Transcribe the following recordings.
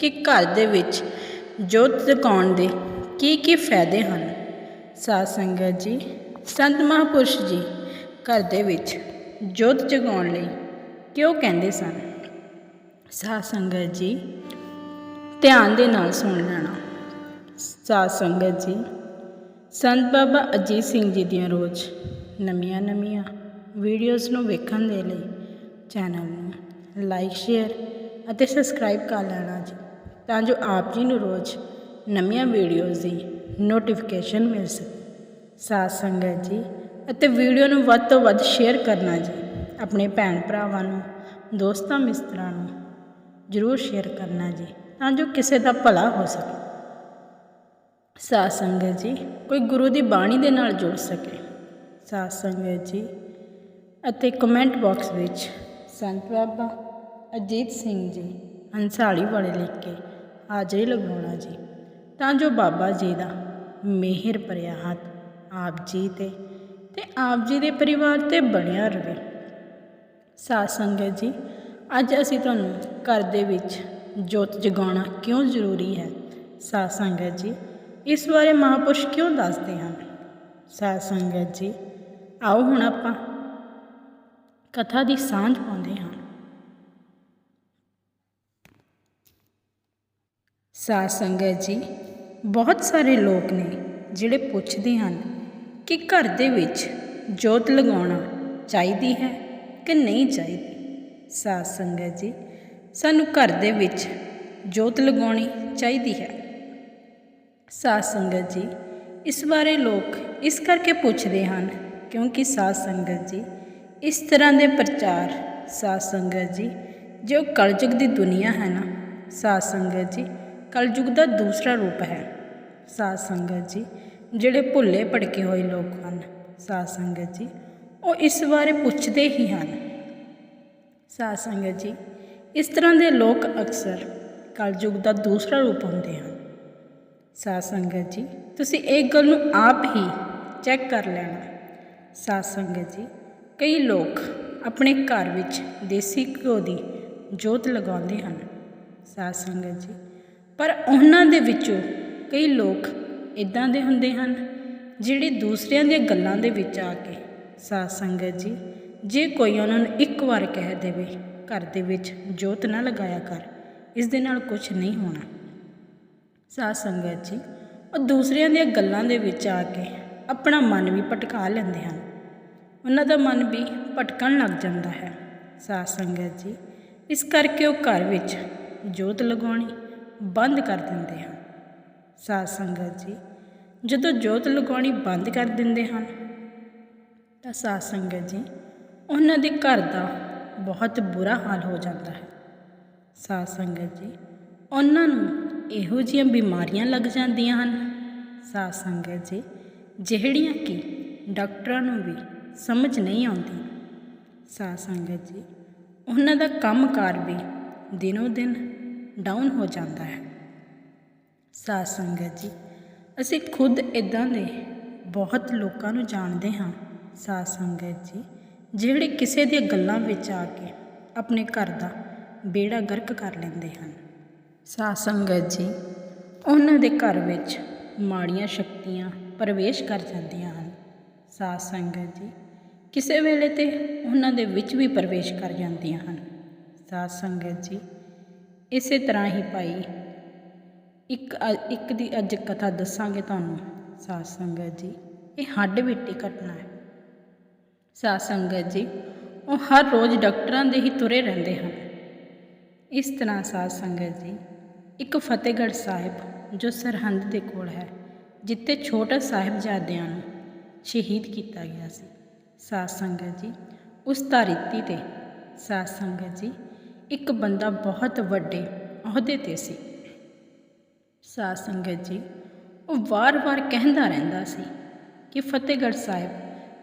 ਕਿ ਘਰ ਦੇ ਵਿੱਚ ਜੋਤ ਜਗਾਉਣ ਦੇ ਕੀ ਕੀ ਫਾਇਦੇ ਹਨ? ਸਾਧ ਸੰਗਤ ਜੀ, ਸੰਤ ਮਹਾਂਪੁਰਸ਼ ਜੀ, ਘਰ ਦੇ ਵਿੱਚ ਜੋਤ ਜਗਾਉਣ ਲਈ ਕਿਉਂ ਕਹਿੰਦੇ ਸਨ? ਸਾਧ ਸੰਗਤ ਜੀ, ਧਿਆਨ ਦੇ ਨਾਲ ਸੁਣ ਲੈਣਾ। ਸਾਧ ਸੰਗਤ ਜੀ, ਸੰਤ ਬਾਬਾ ਅਜੀਤ ਸਿੰਘ ਜੀ ਦੀਆਂ ਰੋਜ਼ ਨਵੀਆਂ ਨਵੀਆਂ ਵੀਡੀਓਜ਼ ਨੂੰ ਵੇਖਣ ਦੇ ਲਈ ਚੈਨਲ ਨੂੰ ਲਾਈਕ, ਸ਼ੇਅਰ ਅਤੇ ਸਬਸਕ੍ਰਾਈਬ ਕਰ ਲੈਣਾ ਜੀ। ਤਾਂ ਜੋ ਆਪ ਜੀ ਨੂੰ ਰੋਜ਼ ਨਵੀਆਂ ਵੀਡੀਓਜ਼ ਦੀ ਨੋਟੀਫਿਕੇਸ਼ਨ ਮਿਲ ਸਕੇ। ਸਾਧ ਸੰਗਤ ਜੀ ਅਤੇ ਵੀਡੀਓ ਨੂੰ ਵੱਧ ਤੋਂ ਵੱਧ ਸ਼ੇਅਰ ਕਰਨਾ ਜੀ। ਆਪਣੇ ਭੈਣ ਭਰਾਵਾਂ ਨੂੰ, ਦੋਸਤਾਂ ਮਿੱਤਰਾਂ ਨੂੰ ਜ਼ਰੂਰ ਸ਼ੇਅਰ ਕਰਨਾ ਜੀ, ਤਾਂ ਜੋ ਕਿਸੇ ਦਾ ਭਲਾ ਹੋ ਸਕੇ। ਸਾਧ ਸੰਗਤ ਜੀ, ਕੋਈ ਗੁਰੂ ਦੀ ਬਾਣੀ ਦੇ ਨਾਲ ਜੁੜ ਸਕੇ। ਸਾਧ ਸੰਗਤ ਜੀ ਅਤੇ ਕਮੈਂਟ ਬਾਕਸ ਵਿੱਚ ਸੰਤ ਬਾਬਾ ਅਜੀਤ ਸਿੰਘ ਜੀ, ਹੰਸਾਲੀ ਵਾਲੇ ਲਿਖ ਕੇ ਹਾਜ਼ਰੀ ਲਗਾਉਣਾ ਜੀ। ਤਾਂ ਜੋ ਬਾਬਾ ਜੀ ਦਾ ਮਿਹਰ ਭਰਿਆ ਹੱਥ ਆਪ ਜੀ ਤੇ ਤੇ ਆਪ ਜੀ ਦੇ ਪਰਿਵਾਰ ਤੇ ਬਣਿਆ ਰਹੇ ਸਾਧ ਸੰਗਤ ਜੀ, ਅੱਜ ਅਸੀਂ ਤੁਹਾਨੂੰ ਘਰ ਦੇ ਵਿੱਚ ਜੋਤ ਜਗਾਉਣਾ ਕਿਉਂ ਜ਼ਰੂਰੀ ਹੈ? ਸਾਧ ਸੰਗਤ ਜੀ, ਇਸ ਬਾਰੇ ਮਹਾਂਪੁਰਸ਼ ਕਿਉਂ ਦੱਸਦੇ ਹਨ? ਸਾਧ ਸੰਗਤ ਜੀ, ਆਓ ਹੁਣ ਆਪਾਂ ਕਥਾ ਦੀ ਸਾਂਝ ਪਾਉਂਦੇ ਹਾਂ। ਸਾਧ ਸੰਗਤ ਜੀ, ਬਹੁਤ ਸਾਰੇ ਲੋਕ ਨੇ ਜਿਹੜੇ ਪੁੱਛਦੇ ਹਨ ਕਿ ਘਰ ਦੇ ਵਿੱਚ ਜੋਤ ਲਗਾਉਣਾ ਚਾਹੀਦੀ ਹੈ ਕਿ ਨਹੀਂ ਚਾਹੀਦੀ? ਸਾਧ ਸੰਗਤ ਜੀ, ਸਾਨੂੰ ਘਰ ਦੇ ਵਿੱਚ ਜੋਤ ਲਗਾਉਣੀ ਚਾਹੀਦੀ ਹੈ। ਸਾਧ ਸੰਗਤ ਜੀ, ਇਸ ਬਾਰੇ ਲੋਕ ਇਸ ਕਰਕੇ ਪੁੱਛਦੇ ਹਨ ਕਿਉਂਕਿ ਸਾਧ ਸੰਗਤ ਜੀ, ਇਸ ਤਰ੍ਹਾਂ ਦੇ ਪ੍ਰਚਾਰ ਸਾਧ ਸੰਗਤ ਜੀ, ਜੋ ਕਲਯੁਗ ਦੀ ਦੁਨੀਆ ਹੈ ਨਾ, ਸਾਧ ਸੰਗਤ ਜੀ ਕਲਯੁਗ ਦਾ ਦੂਸਰਾ ਰੂਪ ਹੈ। ਸਾਧ ਸੰਗਤ ਜੀ, ਜਿਹੜੇ ਭੁੱਲੇ ਭੜਕੇ ਹੋਏ ਲੋਕ ਹਨ, ਸਾਧ ਸੰਗਤ ਜੀ, ਉਹ ਇਸ ਬਾਰੇ ਪੁੱਛਦੇ ਹੀ ਹਨ। ਸਾਧ ਸੰਗਤ ਜੀ, ਇਸ ਤਰ੍ਹਾਂ ਦੇ ਲੋਕ ਅਕਸਰ ਕਲਯੁਗ ਦਾ ਦੂਸਰਾ ਰੂਪ ਹੁੰਦੇ ਹਨ। ਸਾਧ ਸੰਗਤ ਜੀ, ਤੁਸੀਂ ਇਹ ਗੱਲ ਨੂੰ ਆਪ ਹੀ ਚੈੱਕ ਕਰ ਲੈਣਾ। ਸਾਧ ਸੰਗਤ ਜੀ, ਕਈ ਲੋਕ ਆਪਣੇ ਘਰ ਵਿੱਚ ਦੇਸੀ ਘਿਓ ਦੀ ਜੋਤ ਲਗਾਉਂਦੇ ਹਨ। ਸਾਧ ਸੰਗਤ ਜੀ ਪਰ ਉਹਨਾਂ ਦੇ ਵਿੱਚੋਂ ਕਈ ਲੋਕ ਇਦਾਂ ਦੇ ਹੁੰਦੇ ਹਨ, ਜਿਹੜੇ ਦੂਸਰਿਆਂ ਦੀਆਂ ਗੱਲਾਂ ਦੇ ਵਿੱਚ ਆ ਕੇ, ਸਾਧ ਸੰਗਤ ਜੀ, ਜੇ ਕੋਈ ਉਹਨਾਂ ਨੂੰ ਇੱਕ ਵਾਰ ਕਹਿ ਦੇਵੇ, ਘਰ ਦੇ ਵਿੱਚ ਜੋਤ ਨਾ ਲਗਾਇਆ ਕਰ, ਇਸ ਦੇ ਨਾਲ ਕੁਝ ਨਹੀਂ ਹੋਣਾ। ਸਾਧ ਸੰਗਤ ਜੀ, ਉਹ ਦੂਸਰਿਆਂ ਦੀਆਂ ਗੱਲਾਂ ਦੇ ਵਿੱਚ ਆ ਕੇ ਆਪਣਾ ਮਨ ਵੀ ਭਟਕਾ ਲੈਂਦੇ ਹਨ। ਉਹਨਾਂ ਦਾ ਮਨ ਵੀ ਭਟਕਣ ਲੱਗ ਜਾਂਦਾ ਹੈ। ਸਾਧ ਸੰਗਤ ਜੀ, ਇਸ ਕਰਕੇ ਉਹ ਘਰ ਵਿੱਚ ਜੋਤ ਲਗਾਉਣੀ ਬੰਦ ਕਰ ਦਿੰਦੇ ਹਨ। ਸਾਧ ਸੰਗਤ ਜੀ, ਜਦੋਂ ਜੋਤ ਲਗਾਉਣੀ ਬੰਦ ਕਰ ਦਿੰਦੇ ਹਨ, ਤਾਂ ਸਾਧ ਸੰਗਤ ਜੀ, ਉਹਨਾਂ ਦੇ ਘਰ ਦਾ ਬਹੁਤ ਬੁਰਾ ਹਾਲ ਹੋ ਜਾਂਦਾ ਹੈ। ਸਾਧ ਸੰਗਤ ਜੀ, ਉਹਨਾਂ ਨੂੰ ਇਹੋ ਜਿਹੀਆਂ ਬਿਮਾਰੀਆਂ ਲੱਗ ਜਾਂਦੀਆਂ ਹਨ। ਸਾਧ ਸੰਗਤ ਜੀ, ਜਿਹੜੀਆਂ ਕਿ ਡਾਕਟਰਾਂ ਨੂੰ ਵੀ ਸਮਝ ਨਹੀਂ ਆਉਂਦੀ। ਸਾਧ ਸੰਗਤ ਜੀ, ਉਹਨਾਂ ਦਾ ਕੰਮਕਾਰ ਵੀ ਦਿਨੋ ਦਿਨ ਡਾਊਨ ਹੋ ਜਾਂਦਾ ਹੈ। ਸਾਧ ਸੰਗਤ ਜੀ, ਅਸੀਂ ਖੁਦ ਇਦਾਂ ਦੇ ਬਹੁਤ ਲੋਕਾਂ ਨੂੰ ਜਾਣਦੇ ਹਾਂ, ਸਾਧ ਸੰਗਤ ਜੀ, ਜਿਹੜੇ ਕਿਸੇ ਦੀਆਂ ਗੱਲਾਂ ਵਿੱਚ ਆ ਕੇ ਆਪਣੇ ਘਰ ਦਾ ਬੇੜਾ ਗਰਕ ਕਰ ਲੈਂਦੇ ਹਨ। ਸਾਧ ਸੰਗਤ ਜੀ, ਉਹਨਾਂ ਦੇ ਘਰ ਵਿੱਚ ਮਾੜੀਆਂ ਸ਼ਕਤੀਆਂ ਪ੍ਰਵੇਸ਼ ਕਰ ਜਾਂਦੀਆਂ ਹਨ। ਸਾਧ ਸੰਗਤ ਜੀ, ਕਿਸੇ ਵੇਲੇ ਤੇ ਉਹਨਾਂ ਦੇ ਵਿੱਚ ਵੀ ਪ੍ਰਵੇਸ਼ ਕਰ ਜਾਂਦੀਆਂ ਹਨ। ਸਾਧ ਸੰਗਤ ਜੀ ਇਸੇ ਤਰ੍ਹਾਂ ਹੀ ਭਾਈ, ਇੱਕ ਇੱਕ ਦੀ ਅੱਜ ਕਥਾ ਦੱਸਾਂਗੇ ਤੁਹਾਨੂੰ, ਸਾਧ ਸੰਗਤ ਜੀ। ਇਹ ਹੱਡ ਬਿੱਟੀ ਘਟਨਾ ਹੈ। ਸਾਧ ਸੰਗਤ ਜੀ, ਉਹ ਹਰ ਰੋਜ਼ ਡਾਕਟਰਾਂ ਦੇ ਹੀ ਤੁਰੇ ਰਹਿੰਦੇ ਹਨ। ਇਸ ਤਰ੍ਹਾਂ ਸਾਧ ਸੰਗਤ ਜੀ, ਇੱਕ ਫਤਿਹਗੜ੍ਹ ਸਾਹਿਬ, ਜੋ ਸਰਹੰਦ ਦੇ ਕੋਲ ਹੈ, ਜਿੱਥੇ ਛੋਟਾ ਸਾਹਿਬਜ਼ਾਦਿਆਂ ਨੂੰ ਸ਼ਹੀਦ ਕੀਤਾ ਗਿਆ ਸੀ। ਸਾਧ ਸੰਗਤ ਜੀ, ਉਸ ਧਰਤੀ ਤੇ ਸਾਧ ਸੰਗਤ ਜੀ ਇੱਕ ਬੰਦਾ ਬਹੁਤ ਵੱਡੇ ਅਹੁਦੇ ਤੇ ਸੀ। ਸਾਧ ਸੰਗਤ ਜੀ, ਉਹ ਵਾਰ-ਵਾਰ ਕਹਿੰਦਾ ਰਹਿੰਦਾ ਸੀ ਕਿ ਫਤਿਹਗੜ੍ਹ ਸਾਹਿਬ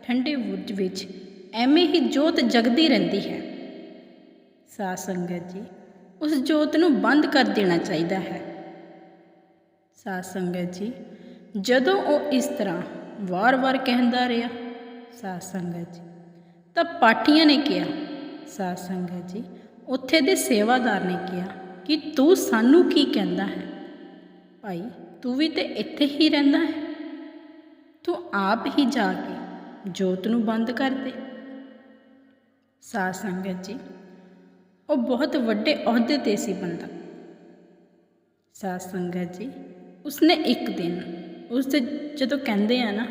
ਠੰਡੇ ਬੁਰਜ ਵਿੱਚ ਐਵੇਂ ਹੀ ਜੋਤ ਜਗਦੀ ਰਹਿੰਦੀ ਹੈ। ਸਾਧ ਸੰਗਤ ਜੀ, ਉਸ ਜੋਤ ਨੂੰ ਬੰਦ ਕਰ ਦੇਣਾ ਚਾਹੀਦਾ ਹੈ। ਸਾਧ ਸੰਗਤ ਜੀ, ਜਦੋਂ ਉਹ ਇਸ ਤਰ੍ਹਾਂ ਵਾਰ-ਵਾਰ ਕਹਿੰਦਾ ਰਿਹਾ, ਸਾਧ ਸੰਗਤ ਜੀ, ਤਾਂ ਪਾਠੀਆਂ ਨੇ ਕਿਹਾ, ਸਾਧ ਸੰਗਤ ਜੀ ਉੱਥੇ ਦੇ ਸੇਵਾਦਾਰ ਨੇ ਕਿਹਾ ਕਿ ਤੂੰ ਸਾਨੂੰ ਕੀ ਕਹਿੰਦਾ ਹੈ? ਭਾਈ, ਤੂੰ ਵੀ ਤੇ ਇੱਥੇ ਹੀ ਰਹਿੰਦਾ ਹੈ। ਤੂੰ ਆਪ ਹੀ ਜਾ ਕੇ ਜੋਤ ਨੂੰ ਬੰਦ ਕਰ ਦੇ। ਸਾਧ ਸੰਗਤ ਜੀ, ਉਹ ਬਹੁਤ ਵੱਡੇ ਅਹੁਦੇ ਤੇ ਸੀ ਬੰਦਾ। ਸਾਧ ਸੰਗਤ ਜੀ, ਉਸਨੇ ਇੱਕ ਦਿਨ, ਉਸ ਦੇ ਜਦੋਂ ਕਹਿੰਦੇ ਆ ਨਾ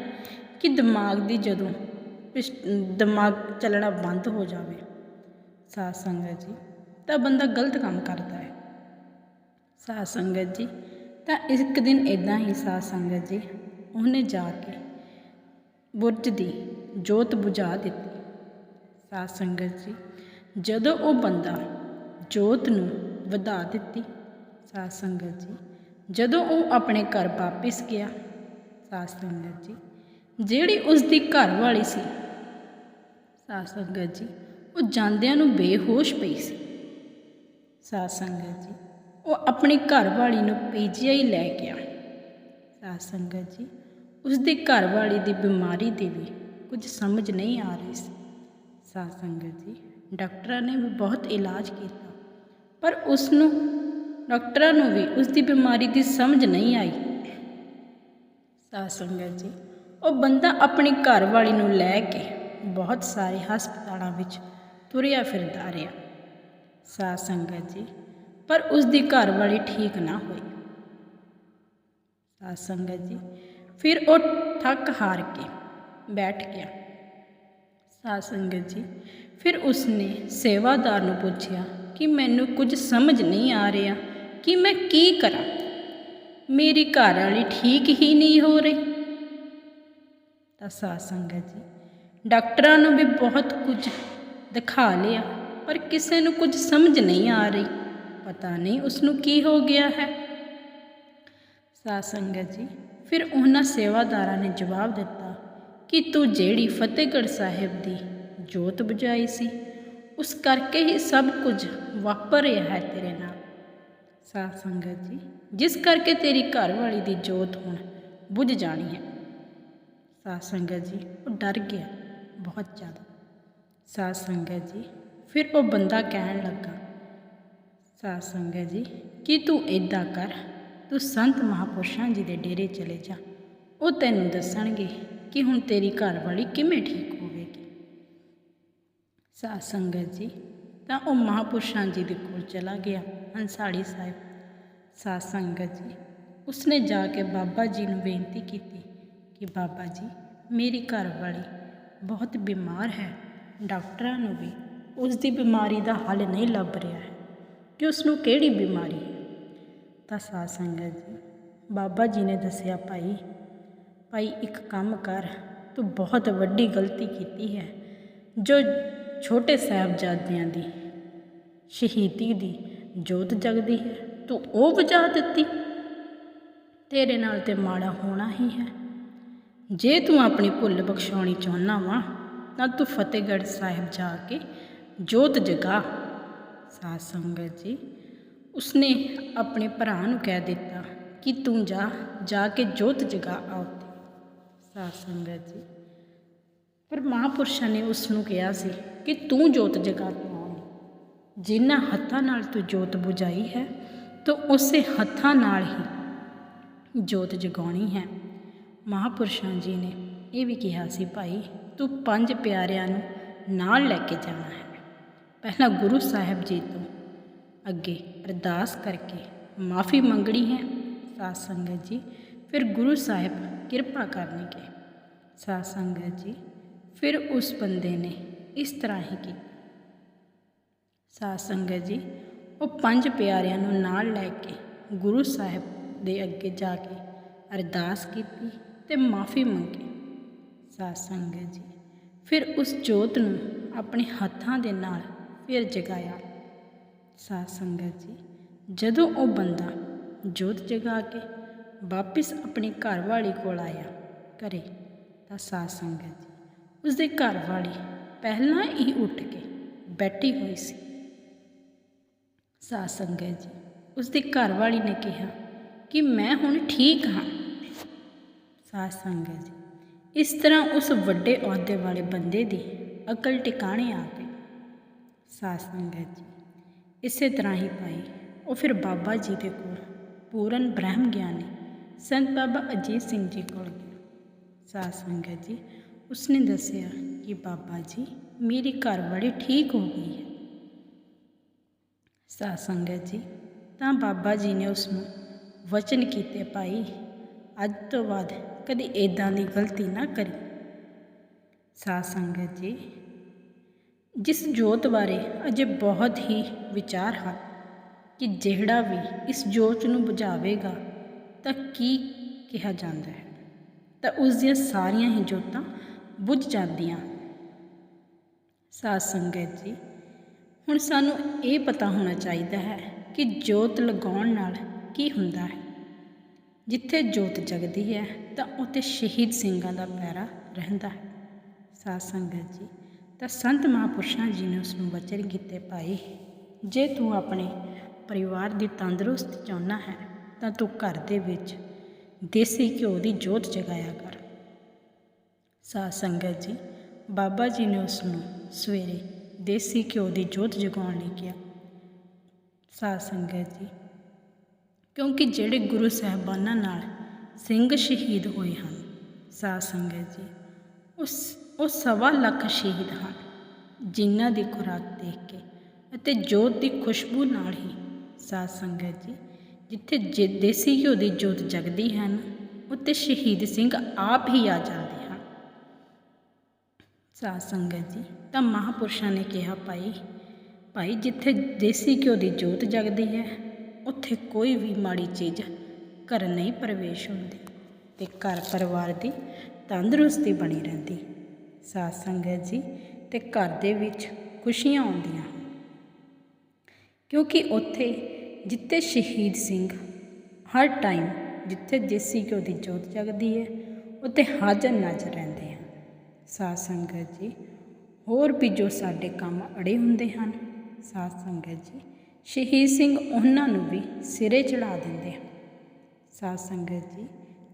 ਕਿ ਦਿਮਾਗ ਦੀ ਜਦੋਂ ਪਿਸ- ਦਿਮਾਗ ਚੱਲਣਾ ਬੰਦ ਹੋ ਜਾਵੇ, ਸਾਧ ਸੰਗਤ ਜੀ ਤਾਂ ਬੰਦਾ ਗਲਤ ਕੰਮ ਕਰਦਾ ਹੈ। ਸਾਧ ਸੰਗਤ ਜੀ, ਤਾਂ ਇੱਕ ਦਿਨ ਇਦਾਂ ਹੀ ਸਾਧ ਸੰਗਤ ਜੀ, ਉਹਨੇ ਜਾ ਕੇ ਬੁਰਜ ਦੀ ਜੋਤ ਬੁਝਾ ਦਿੱਤੀ। ਸਾਧ ਸੰਗਤ ਜੀ, ਜਦੋਂ ਉਹ ਬੰਦਾ ਜੋਤ ਨੂੰ ਵਧਾ ਦਿੱਤੀ, ਸਾਧ ਸੰਗਤ ਜੀ, ਜਦੋਂ ਉਹ ਆਪਣੇ ਘਰ ਵਾਪਿਸ ਗਿਆ, ਸਾਧ ਸੰਗਤ ਜੀ, ਜਿਹੜੀ ਉਸ ਦੀ ਘਰ ਵਾਲੀ ਸੀ, ਸਾਧ ਸੰਗਤ ਜੀ, ਉਹ ਜਾਂਦਿਆਂ ਨੂੰ ਬੇਹੋਸ਼ ਪਈ ਸੀ। ਸਾਧ ਸੰਗਤ ਜੀ। ਉਹ ਆਪਣੀ ਘਰ ਵਾਲੀ ਨੂੰ ਪੀਜੀਆਈ ਲੈ ਗਿਆ ਸਾਧ ਸੰਗਤ ਜੀ ਉਸ ਦੀ ਘਰ ਵਾਲੀ ਦੀ ਬਿਮਾਰੀ ਦੀ ਵੀ ਕੁਝ ਸਮਝ ਨਹੀਂ ਆ ਰਹੀ ਸੀ। ਸਾਧ ਸੰਗਤ ਜੀ, ਡਾਕਟਰਾਂ ਨੇ ਵੀ ਬਹੁਤ ਇਲਾਜ ਕੀਤਾ, ਪਰ ਉਸ ਨੂੰ ਡਾਕਟਰਾਂ ਨੂੰ ਵੀ ਉਸ ਦੀ ਬਿਮਾਰੀ ਦੀ ਸਮਝ ਨਹੀਂ ਆਈ। ਸਾਧ ਸੰਗਤ ਜੀ, ਉਹ ਬੰਦਾ ਆਪਣੀ ਘਰ ਵਾਲੀ ਨੂੰ ਲੈ ਕੇ ਬਹੁਤ ਸਾਰੇ ਹਸਪਤਾਲਾਂ ਵਿੱਚ ਤੁਰਿਆ ਫਿਰਦਾ ਰਿਹਾ। ਸਾਧ ਸੰਗਤ ਜੀ, ਪਰ ਉਸ ਦੀ ਘਰ ਵਾਲੀ ਠੀਕ ਨਾ ਹੋਈ। ਸਾਧ ਸੰਗਤ ਜੀ, ਫਿਰ ਉਹ ਥੱਕ ਹਾਰ ਕੇ ਬੈਠ ਗਿਆ। ਸਾਧ ਸੰਗਤ ਜੀ, ਫਿਰ ਉਸਨੇ ਸੇਵਾਦਾਰ ਨੂੰ ਪੁੱਛਿਆ ਕਿ ਮੈਨੂੰ ਕੁਝ ਸਮਝ ਨਹੀਂ ਆ ਰਿਹਾ ਕਿ ਮੈਂ ਕੀ ਕਰਾਂ। ਮੇਰੀ ਘਰ ਵਾਲੀ ਠੀਕ ਹੀ ਨਹੀਂ ਹੋ ਰਹੀ। ਤਾਂ ਸਾਧ ਸੰਗਤ ਜੀ, ਡਾਕਟਰਾਂ ਨੂੰ ਵੀ ਬਹੁਤ ਕੁਝ ਦਿਖਾ ਲਿਆ। ਪਰ ਕਿਸੇ ਨੂੰ ਕੁਝ ਸਮਝ ਨਹੀਂ ਆ ਰਹੀ। ਪਤਾ ਨਹੀਂ ਉਸ ਨੂੰ ਕੀ ਹੋ ਗਿਆ ਹੈ। ਸਾਧ ਸੰਗਤ ਜੀ, ਫਿਰ ਉਹਨਾਂ ਸੇਵਾਦਾਰਾਂ ਨੇ ਜਵਾਬ ਦਿੱਤਾ ਕਿ ਤੂੰ ਜਿਹੜੀ ਫਤਿਹਗੜ੍ਹ ਸਾਹਿਬ ਦੀ ਜੋਤ ਬੁਝਾਈ ਸੀ, ਉਸ ਕਰਕੇ ਹੀ ਸਭ ਕੁਝ ਵਾਪਰ ਰਿਹਾ ਹੈ ਤੇਰੇ ਨਾਲ। ਸਾਧ ਸੰਗਤ ਜੀ, ਜਿਸ ਕਰਕੇ ਤੇਰੀ ਘਰ ਵਾਲੀ ਦੀ ਜੋਤ ਹੁਣ ਬੁਝ ਜਾਣੀ ਹੈ। ਸਾਧ ਸੰਗਤ ਜੀ, ਉਹ ਡਰ ਗਿਆ ਬਹੁਤ ਜ਼ਿਆਦਾ। ਸਾਧ ਸੰਗਤ ਜੀ ਫਿਰ ਉਹ ਬੰਦਾ ਕਹਿਣ ਲੱਗਾ, ਸਾਧ ਸੰਗਤ ਜੀ, ਕਿ ਤੂੰ ਇਦਾਂ ਕਰ? ਤੂੰ ਸੰਤ ਮਹਾਪੁਰਸ਼ਾਂ ਜੀ ਦੇ ਡੇਰੇ ਚਲੇ ਜਾ। ਉਹ ਤੈਨੂੰ ਦੱਸਣਗੇ ਕਿ ਹੁਣ ਤੇਰੀ ਘਰ ਵਾਲੀ ਕਿਵੇਂ ਠੀਕ ਹੋਵੇਗੀ। ਸਾਧ ਸੰਗਤ ਜੀ, ਤਾਂ ਉਹ ਮਹਾਪੁਰਸ਼ਾਂ ਜੀ ਦੇ ਕੋਲ ਚਲਾ ਗਿਆ ਹੰਸਾੜੀ ਸਾਹਿਬ। ਸਾਧ ਸੰਗਤ ਜੀ, ਉਸਨੇ ਜਾ ਕੇ ਬਾਬਾ ਜੀ ਨੂੰ ਬੇਨਤੀ ਕੀਤੀ ਕਿ ਬਾਬਾ ਜੀ, ਮੇਰੀ ਘਰ ਵਾਲੀ ਬਹੁਤ ਬਿਮਾਰ ਹੈ, ਡਾਕਟਰਾਂ ਨੂੰ ਵੀ ਉਸ ਦੀ ਬਿਮਾਰੀ ਦਾ ਹੱਲ ਨਹੀਂ ਲੱਭ ਰਿਹਾ ਹੈ ਕਿ ਉਸ ਨੂੰ ਕਿਹੜੀ ਬਿਮਾਰੀ ਹੈ। ਤਾਂ ਸਾਧ ਸੰਗਤ ਜੀ, ਬਾਬਾ ਜੀ ਨੇ ਦੱਸਿਆ, ਭਾਈ ਭਾਈ, ਇੱਕ ਕੰਮ ਕਰ, ਤੂੰ ਬਹੁਤ ਵੱਡੀ ਗਲਤੀ ਕੀਤੀ ਹੈ। ਜੋ ਛੋਟੇ ਸਾਹਿਬਜ਼ਾਦਿਆਂ ਦੀ, ਸ਼ਹੀਦੀ ਦੀ ਜੋਤ ਜਗਦੀ ਹੈ, ਤੂੰ ਉਹ ਬੁਝਾ ਦਿੱਤੀ। ਤੇਰੇ ਨਾਲ ਤੇ ਮਾੜਾ ਹੋਣਾ ਹੀ ਹੈ। ਜੇ ਤੂੰ ਆਪਣੀ ਭੁੱਲ ਬਖਸ਼ਾਉਣੀ ਚਾਹੁੰਦਾ ਵਾ, ਤਾਂ ਤੂੰ ਫਤਿਹਗੜ੍ਹ ਸਾਹਿਬ ਜਾ ਕੇ ਜੋਤ ਜਗਾ। ਸਾਧ ਸੰਗਤ ਜੀ, ਉਸਨੇ ਆਪਣੇ ਭਰਾ ਨੂੰ ਕਹਿ ਦਿੱਤਾ ਕਿ ਤੂੰ ਜਾ ਜਾ ਕੇ ਜੋਤ ਜਗਾ ਆਓ ਸਾਧ ਸੰਗਤ ਜੀ ਪਰ ਮਹਾਪੁਰਸ਼ਾਂ ਨੇ ਉਸ ਨੂੰ ਕਿਹਾ ਸੀ ਕਿ ਤੂੰ ਜੋਤ ਜਗਾ ਕੇ ਜਿਨ੍ਹਾਂ ਹੱਥਾਂ ਨਾਲ ਤੂੰ ਜੋਤ ਬੁਝਾਈ ਹੈ, ਤਾਂ ਉਸੇ ਹੱਥਾਂ ਨਾਲ ਹੀ ਜੋਤ ਜਗਾਉਣੀ ਹੈ। ਮਹਾਪੁਰਸ਼ਾਂ ਜੀ ਨੇ ਇਹ ਵੀ ਕਿਹਾ ਸੀ, ਭਾਈ, ਤੂੰ ਪੰਜ ਪਿਆਰਿਆਂ ਨੂੰ ਨਾਲ ਲੈ ਕੇ ਜਾਣਾ ਹੈ। ਪਹਿਲਾਂ ਗੁਰੂ ਸਾਹਿਬ ਜੀ ਤੋਂ ਅੱਗੇ ਅਰਦਾਸ ਕਰਕੇ ਮਾਫੀ ਮੰਗਣੀ ਹੈ ਸਾਧ ਸੰਗਤ ਜੀ। ਫਿਰ ਗੁਰੂ ਸਾਹਿਬ ਕਿਰਪਾ ਕਰਨਗੇ। ਸਾਧ ਸੰਗਤ ਜੀ, ਫਿਰ ਉਸ ਬੰਦੇ ਨੇ ਇਸ ਤਰ੍ਹਾਂ ਹੀ ਕੀਤਾ। ਸਾਧ ਸੰਗਤ ਜੀ, ਉਹ ਪੰਜ ਪਿਆਰਿਆਂ ਨੂੰ ਨਾਲ ਲੈ ਕੇ ਗੁਰੂ ਸਾਹਿਬ ਦੇ ਅੱਗੇ ਜਾ ਕੇ ਅਰਦਾਸ ਕੀਤੀ ਤੇ ਮਾਫੀ ਮੰਗੀ। ਸਾਧ ਸੰਗਤ ਜੀ, ਫਿਰ ਉਸ ਜੋਤ ਨੂੰ ਆਪਣੇ ਹੱਥਾਂ ਦੇ ਨਾਲ ਫਿਰ ਜਗਾਇਆ। ਸਾਧ ਸੰਗਤ ਜੀ, ਜਦੋਂ ਉਹ ਬੰਦਾ ਜੋਤ ਜਗਾ ਕੇ ਵਾਪਿਸ ਆਪਣੀ ਘਰਵਾਲੀ ਕੋਲ ਆਇਆ ਘਰੇ, ਤਾਂ ਸਾਧ ਸੰਗਤ ਜੀ, ਉਸਦੇ ਘਰਵਾਲੀ ਪਹਿਲਾਂ ਹੀ ਉੱਠ ਕੇ ਬੈਠੀ ਹੋਈ ਸੀ। ਸਾਧ ਸੰਗਤ ਜੀ, ਉਸਦੀ ਘਰਵਾਲੀ ਨੇ ਕਿਹਾ ਕਿ ਮੈਂ ਹੁਣ ਠੀਕ ਹਾਂ। ਸਾਧ ਸੰਗਤ ਜੀ, ਇਸ ਤਰ੍ਹਾਂ ਉਸ ਵੱਡੇ ਅਹੁਦੇ ਵਾਲੇ ਬੰਦੇ ਦੀ ਅਕਲ ਟਿਕਾਣੇ ਆ ਸਾਧ ਸੰਗਤ ਜੀ। ਇਸੇ ਤਰ੍ਹਾਂ ਹੀ ਪਾਈ ਉਹ ਫਿਰ ਬਾਬਾ ਜੀ ਦੇ ਕੋਲ ਪੂਰਨ ਬ੍ਰਹਮ ਗਿਆਨੀ ਸੰਤ ਬਾਬਾ ਅਜੀਤ ਸਿੰਘ ਜੀ ਕੋਲ ਗਿਆ। ਸਾਧ ਸੰਗਤ ਜੀ, ਉਸਨੇ ਦੱਸਿਆ ਕਿ ਬਾਬਾ ਜੀ, ਮੇਰੀ ਘਰ ਵਾਲੀ ਠੀਕ ਹੋ ਗਈ ਹੈ। ਸਾਧ ਸੰਗਤ ਜੀ, ਤਾਂ ਬਾਬਾ ਜੀ ਨੇ ਉਸ ਨੂੰ ਵਚਨ ਕੀਤੇ, ਭਾਈ, ਅੱਜ ਤੋਂ ਬਾਅਦ ਕਦੇ ਇਦਾਂ ਦੀ ਗਲਤੀ ਨਾ ਕਰੀ। ਸਾਧ ਸੰਗਤ ਜੀ ਜਿਸ ਜੋਤ ਬਾਰੇ ਅਜੇ ਬਹੁਤ ਹੀ ਵਿਚਾਰ ਹਨ ਕਿ ਜਿਹੜਾ ਵੀ ਇਸ ਜੋਤ ਨੂੰ ਬੁਝਾਵੇਗਾ, ਤਾਂ ਕੀ ਕਿਹਾ ਜਾਂਦਾ ਹੈ? ਤਾਂ ਉਸ ਦੀਆਂ ਸਾਰੀਆਂ ਹੀ ਜੋਤਾਂ ਬੁਝ ਜਾਂਦੀਆਂ। ਸਾਧ ਸੰਗਤ ਜੀ, ਹੁਣ ਸਾਨੂੰ ਇਹ ਪਤਾ ਹੋਣਾ ਚਾਹੀਦਾ ਹੈ ਕਿ ਜੋਤ ਲਗਾਉਣ ਨਾਲ ਕੀ ਹੁੰਦਾ ਹੈ। ਜਿੱਥੇ ਜੋਤ ਜਗਦੀ ਹੈ, ਤਾਂ ਉੱਥੇ ਸ਼ਹੀਦ ਸਿੰਘਾਂ ਦਾ ਪੈਰਾ ਰਹਿੰਦਾ ਹੈ। ਸਾਧ ਸੰਗਤ ਜੀ ਤਾਂ ਸੰਤ ਮਹਾਂਪੁਰਸ਼ਾਂ ਜੀ ਨੇ ਉਸ ਨੂੰ ਵਚਨ ਕੀਤੇ, ਭਾਈ, ਜੇ ਤੂੰ ਆਪਣੇ ਪਰਿਵਾਰ ਦੀ ਤੰਦਰੁਸਤ ਚਾਹੁੰਦਾ ਹੈ, ਤਾਂ ਤੂੰ ਘਰ ਦੇ ਵਿੱਚ ਦੇਸੀ ਘਿਓ ਦੀ ਜੋਤ ਜਗਾਇਆ ਕਰ। ਸਾਧ ਸੰਗਤ ਜੀ, ਬਾਬਾ ਜੀ ਨੇ ਉਸ ਨੂੰ ਸਵੇਰੇ ਦੇਸੀ ਘਿਓ ਦੀ ਜੋਤ ਜਗਾਉਣ ਲਈ ਕਿਹਾ। ਸਾਧ ਸੰਗਤ ਜੀ, ਕਿਉਂਕਿ ਜਿਹੜੇ ਗੁਰੂ ਸਾਹਿਬਾਨਾਂ ਨਾਲ ਸਿੰਘ ਸ਼ਹੀਦ ਹੋਏ ਹਨ, ਸਾਧ ਸੰਗਤ ਜੀ, ਉਸ ਉਹ ਸਵਾ ਲੱਖ ਸ਼ਹੀਦ ਹਨ, ਜਿਨ੍ਹਾਂ ਦੀ ਖੁਰਾਕ ਦੇਖ ਕੇ ਅਤੇ ਜੋਤ ਦੀ ਖੁਸ਼ਬੂ ਨਾਲ ਹੀ। ਸਾਧ ਸੰਗਤ ਜੀ, ਜਿੱਥੇ ਜੇ ਦੇਸੀ ਘਿਓ ਦੀ ਜੋਤ ਜਗਦੀ ਹਨ ਨਾ, ਉੱਥੇ ਸ਼ਹੀਦ ਸਿੰਘ ਆਪ ਹੀ ਆ ਜਾਂਦੇ ਹਨ। ਸਾਧ ਸੰਗਤ ਜੀ, ਤਾਂ ਮਹਾਪੁਰਸ਼ਾਂ ਨੇ ਕਿਹਾ, ਭਾਈ ਭਾਈ, ਜਿੱਥੇ ਦੇਸੀ ਘਿਓ ਦੀ ਜੋਤ ਜਗਦੀ ਹੈ, ਉੱਥੇ ਕੋਈ ਵੀ ਮਾੜੀ ਚੀਜ਼ ਘਰ ਨਹੀਂ ਪ੍ਰਵੇਸ਼ ਹੁੰਦੀ ਤੇ ਘਰ ਪਰਿਵਾਰ ਦੀ ਤੰਦਰੁਸਤੀ ਬਣੀ ਰਹਿੰਦੀ। ਸਾਧ ਸੰਗਤ ਜੀ ਤੇ ਘਰ ਦੇ ਵਿੱਚ ਖੁਸ਼ੀਆਂ ਆਉਂਦੀਆਂ ਹਨ। ਕਿਉਂਕਿ ਉੱਥੇ ਜਿੱਥੇ ਸ਼ਹੀਦ ਸਿੰਘ ਹਰ ਟਾਈਮ ਜਿੱਥੇ ਦੇਸੀ ਘਿਓ ਦੀ ਜੋਤ ਜਗਦੀ ਹੈ, ਉੱਥੇ ਹਾਜ਼ਰ ਨਜ਼ਰ ਰਹਿੰਦੇ ਹਨ। ਸਾਧ ਸੰਗਤ ਜੀ, ਹੋਰ ਵੀ ਜੋ ਸਾਡੇ ਕੰਮ ਅੜੇ ਹੁੰਦੇ ਹਨ, ਸਾਧ ਸੰਗਤ ਜੀ, ਸ਼ਹੀਦ ਸਿੰਘ ਉਹਨਾਂ ਨੂੰ ਵੀ ਸਿਰੇ ਚੜਾ ਦਿੰਦੇ ਹਨ। ਸਾਧ ਸੰਗਤ ਜੀ,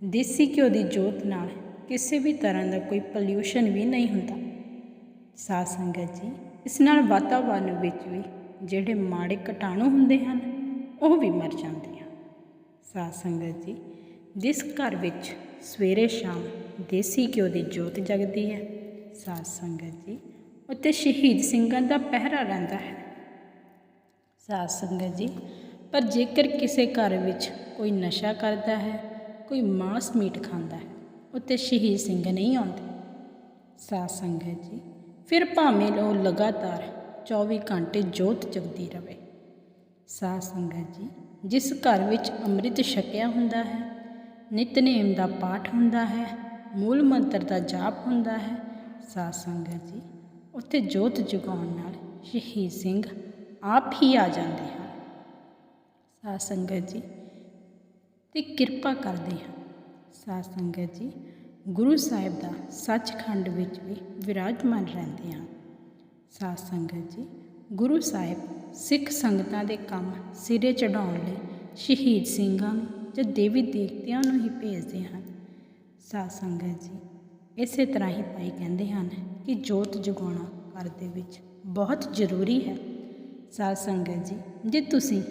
ਦੇਸੀ ਘਿਓ ਦੀ ਜੋਤ ਨਾਲ ਕਿਸੇ ਵੀ ਤਰ੍ਹਾਂ ਦਾ ਕੋਈ ਪੋਲਿਊਸ਼ਨ ਵੀ ਨਹੀਂ ਹੁੰਦਾ। ਸਾਧ ਸੰਗਤ ਜੀ, ਇਸ ਨਾਲ ਵਾਤਾਵਰਨ ਵਿੱਚ ਵੀ ਜਿਹੜੇ ਮਾੜੇ ਕੀਟਾਣੂ ਹੁੰਦੇ ਹਨ, ਉਹ ਵੀ ਮਰ ਜਾਂਦੇ ਹਨ ਸਾਧ ਸੰਗਤ ਜੀ, ਜਿਸ ਘਰ ਵਿੱਚ ਸਵੇਰੇ ਸ਼ਾਮ ਦੇਸੀ ਘਿਓ ਦੀ ਜੋਤ ਜਗਦੀ ਹੈ, ਸਾਧ ਸੰਗਤ ਜੀ ਉੱਤੇ ਸ਼ਹੀਦ ਸਿੰਘਾਂ ਦਾ ਪਹਿਰਾ ਰਹਿੰਦਾ ਹੈ। ਸਾਧ ਸੰਗਤ ਜੀ, ਪਰ ਜੇਕਰ ਕਿਸੇ ਘਰ ਵਿੱਚ ਕੋਈ ਨਸ਼ਾ ਕਰਦਾ ਹੈ, ਕੋਈ ਮਾਸ ਮੀਟ ਖਾਂਦਾ ਹੈ ਉੱਤੇ ਸ਼ਹੀਦ ਸਿੰਘ ਨਹੀਂ ਆਉਂਦੇ। ਸਾਧ ਸੰਗਤ ਜੀ, ਫਿਰ ਭਾਵੇਂ ਉਹ ਲਗਾਤਾਰ 24 ਘੰਟੇ ਜੋਤ ਜਗਦੀ ਰਵੇ। ਸਾਧ ਸੰਗਤ ਜੀ, ਜਿਸ ਘਰ ਵਿੱਚ ਅੰਮ੍ਰਿਤ ਛਕਿਆ ਹੁੰਦਾ ਹੈ ਨਿਤਨੇਮ ਦਾ ਪਾਠ ਹੁੰਦਾ ਹੈ, ਮੂਲ ਮੰਤਰ ਦਾ ਜਾਪ ਹੁੰਦਾ ਹੈ, ਸਾਧ ਸੰਗਤ ਜੀ, ਉੱਥੇ ਜੋਤ ਜਗਾਉਣ ਨਾਲ ਸ਼ਹੀਦ ਸਿੰਘ ਆਪ ਹੀ ਆ ਜਾਂਦੇ ਹਨ। ਸਾਧ ਸੰਗਤ ਜੀ, ਤੇ ਕਿਰਪਾ ਕਰਦੇ ਹਨ। ਸਾਧ ਸੰਗਤ ਜੀ, ਗੁਰੂ ਸਾਹਿਬ ਦਾ ਸੱਚਖੰਡ ਵਿੱਚ ਵੀ ਵਿਰਾਜਮਾਨ ਰਹਿੰਦੇ ਹਨ ਸਾਧ ਸੰਗਤ ਜੀ, ਗੁਰੂ ਸਾਹਿਬ ਸਿੱਖ ਸੰਗਤਾਂ ਦੇ ਕੰਮ ਸਿਰੇ ਚੜਾਉਣ ਲਈ ਸ਼ਹੀਦ ਸਿੰਘਾਂ ਨੂੰ ਜਾਂ ਦੇਵੀ ਦੇਵਤਿਆਂ ਨੂੰ ਹੀ ਭੇਜਦੇ ਹਨ। ਸਾਧ ਸੰਗਤ ਜੀ, ਇਸੇ ਤਰ੍ਹਾਂ ਹੀ ਭਾਈ ਕਹਿੰਦੇ ਹਨ ਕਿ ਜੋਤ ਜਗਾਉਣਾ ਘਰ ਦੇ ਵਿੱਚ ਬਹੁਤ ਜ਼ਰੂਰੀ ਹੈ। ਸਾਧ ਸੰਗਤ ਜੀ, ਜੇ ਤੁਸੀਂ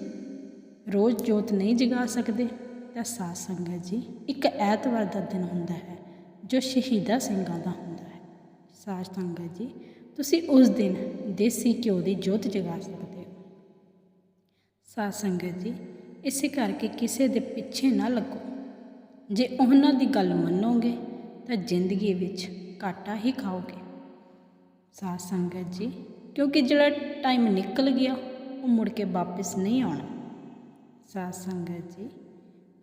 ਰੋਜ਼ ਜੋਤ ਨਹੀਂ ਜਗਾ ਸਕਦੇ ਤਾਂ ਸਾਧ ਸੰਗਤ ਜੀ, ਇੱਕ ਐਤਵਾਰ ਦਾ ਦਿਨ ਹੁੰਦਾ ਹੈ, ਜੋ ਸ਼ਹੀਦਾ ਸਿੰਘਾਂ ਦਾ ਹੁੰਦਾ ਹੈ। ਸਾਧ ਸੰਗਤ ਜੀ, ਤੁਸੀਂ ਉਸ ਦਿਨ ਦੇਸੀ ਘਿਓ ਦੀ ਜੋਤ ਜਗਾ ਸਕਦੇ ਹੋ। ਸਾਧ ਸੰਗਤ ਜੀ, ਇਸੇ ਕਰਕੇ ਕਿਸੇ ਦੇ ਪਿੱਛੇ ਨਾ ਲੱਗੋ। ਜੇ ਉਹਨਾਂ ਦੀ ਗੱਲ ਮੰਨੋਗੇ, ਤਾਂ ਜ਼ਿੰਦਗੀ ਵਿੱਚ ਘਾਟਾ ਹੀ ਖਾਓਗੇ। ਸਾਧ ਸੰਗਤ ਜੀ, ਕਿਉਂਕਿ ਜਿਹੜਾ ਟਾਈਮ ਨਿਕਲ ਗਿਆ, ਉਹ ਮੁੜ ਕੇ ਵਾਪਸ ਨਹੀਂ ਆਉਣਾ। ਸਾਧ ਸੰਗਤ ਜੀ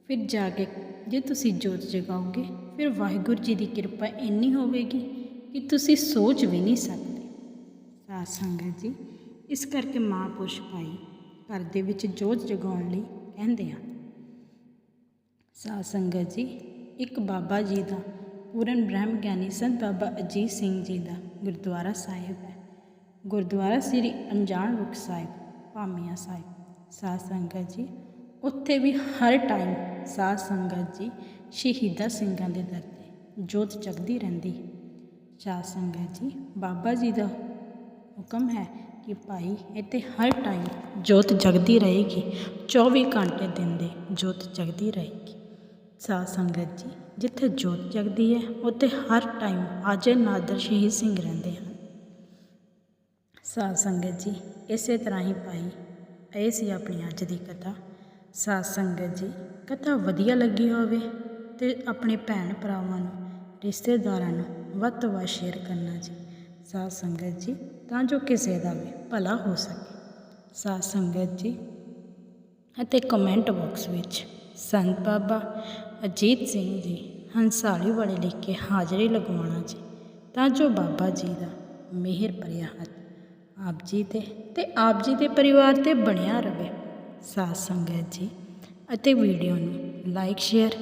ਫਿਰ ਜਾ ਕੇ ਜੇ ਤੁਸੀਂ ਜੋਤ ਜਗਾਓਗੇ, ਫਿਰ ਵਾਹਿਗੁਰੂ ਜੀ ਦੀ ਕਿਰਪਾ ਇੰਨੀ ਹੋਵੇਗੀ ਕਿ ਤੁਸੀਂ ਸੋਚ ਵੀ ਨਹੀਂ ਸਕਦੇ। ਸਾਧ ਸੰਗਤ ਜੀ, ਇਸ ਕਰਕੇ ਮਹਾਂਪੁਰਸ਼ ਭਾਈ ਘਰ ਦੇ ਵਿੱਚ ਜੋਤ ਜਗਾਉਣ ਲਈ ਕਹਿੰਦੇ ਹਨ ਸਾਧ ਸੰਗਤ ਜੀ, ਇੱਕ ਬਾਬਾ ਜੀ ਦਾ ਪੂਰਨ ਬ੍ਰਹਮ ਗਿਆਨੀ ਸੰਤ ਬਾਬਾ ਅਜੀਤ ਸਿੰਘ ਜੀ ਦਾ ਗੁਰਦੁਆਰਾ ਸਾਹਿਬ ਹੈ। ਗੁਰਦੁਆਰਾ ਸ੍ਰੀ ਅਣਜਾਣ ਰੁਖ ਸਾਹਿਬ, ਭਾਮੀਆਂ ਸਾਹਿਬ। ਸਾਧ ਸੰਗਤ ਜੀ ਉੱਥੇ ਵੀ ਹਰ ਟਾਈਮ ਸਾਧ ਸੰਗਤ ਜੀ ਸ਼ਹੀਦਾਂ ਸਿੰਘਾਂ ਦੇ ਦਰ ਤੇ ਜੋਤ ਜਗਦੀ ਰਹਿੰਦੀ। ਹੈ ਸਾਧ ਸੰਗਤ ਜੀ, ਬਾਬਾ ਜੀ ਦਾ ਹੁਕਮ ਹੈ ਕਿ ਭਾਈ ਇੱਥੇ ਹਰ ਟਾਈਮ ਜੋਤ ਜਗਦੀ ਰਹੇਗੀ 24 ਘੰਟੇ ਦਿਨ ਦੇ ਜੋਤ ਜਗਦੀ ਰਹੇਗੀ। ਸਾਧ ਸੰਗਤ ਜੀ, ਜਿੱਥੇ ਜੋਤ ਜਗਦੀ ਹੈ, ਉੱਥੇ ਹਰ ਟਾਈਮ ਹਾਜ਼ਰ ਨਾਦਰ ਸ਼ਹੀਦ ਸਿੰਘ ਰਹਿੰਦੇ ਹਨ। ਸਾਧ ਸੰਗਤ ਜੀ, ਇਸੇ ਤਰ੍ਹਾਂ ਹੀ ਭਾਈ, ਇਹ ਸੀ ਆਪਣੀ ਅੱਜ ਦੀ ਕਥਾ। ਸਾਧ ਸੰਗਤ ਜੀ, ਕਥਾ ਵਧੀਆ ਲੱਗੀ ਹੋਵੇ ਤੇ ਆਪਣੇ ਭੈਣ ਭਰਾਵਾਂ ਨੂੰ, ਰਿਸ਼ਤੇਦਾਰਾਂ ਨੂੰ ਵੱਧ ਤੋਂ ਵੱਧ ਸ਼ੇਅਰ ਕਰਨਾ ਜੀ। ਸਾਧ ਸੰਗਤ ਜੀ, ਤਾਂ ਜੋ ਕਿਸੇ ਦਾ ਵੀ ਭਲਾ ਹੋ ਸਕੇ। ਸਾਧ ਸੰਗਤ ਜੀ, ਅਤੇ ਕਮੈਂਟ ਬਾਕਸ ਵਿੱਚ ਸੰਤ ਬਾਬਾ ਅਜੀਤ ਸਿੰਘ ਜੀ, ਹੰਸਾਲੀ ਵਾਲੇ ਲਿਖ ਕੇ ਹਾਜ਼ਰੀ ਲਗਵਾਉਣਾ ਜੀ। ਤਾਂ ਜੋ ਬਾਬਾ ਜੀ ਦਾ ਮਿਹਰ ਭਰਿਆ ਹੱਥ ਆਪ ਜੀ ਤੇ ਤੇ ਆਪ ਜੀ ਦੇ ਪਰਿਵਾਰ ਤੇ ਬਣਿਆ ਰਵੇ ਸਾਧ ਸੰਗਤ ਜੀ ਅਤੇ ਵੀਡੀਓ ਨੂੰ ਲਾਈਕ, ਸ਼ੇਅਰ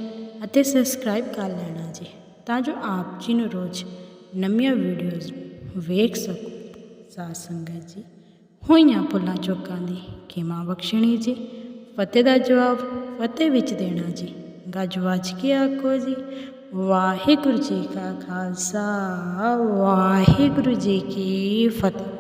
ਅਤੇ ਸਬਸਕ੍ਰਾਈਬ ਕਰ ਲੈਣਾ ਜੀ ਤਾਂ ਜੋ ਆਪ ਜੀ ਨੂੰ ਰੋਜ਼ ਨਵੀਆਂ ਵੀਡੀਓਜ਼ ਵੇਖ ਸਕੋ। ਸਾਧ ਸੰਗਤ ਜੀ, ਹੋਈਆਂ ਭੁੱਲਾਂ ਚੁੱਕਾਂ ਦੀ ਖਿਮਾ ਬਖਸ਼ਣੀ ਜੀ, ਫਤਿਹ ਦਾ ਜਵਾਬ ਫਤਿਹ ਵਿੱਚ ਦੇਣਾ ਜੀ। ਗੱਜ ਵੱਜ ਕੇ ਆਖੋ ਜੀ, ਵਾਹਿਗੁਰੂ ਜੀ ਕਾ ਖਾਲਸਾ, ਵਾਹਿਗੁਰੂ ਜੀ ਕੀ ਫਤਿਹ।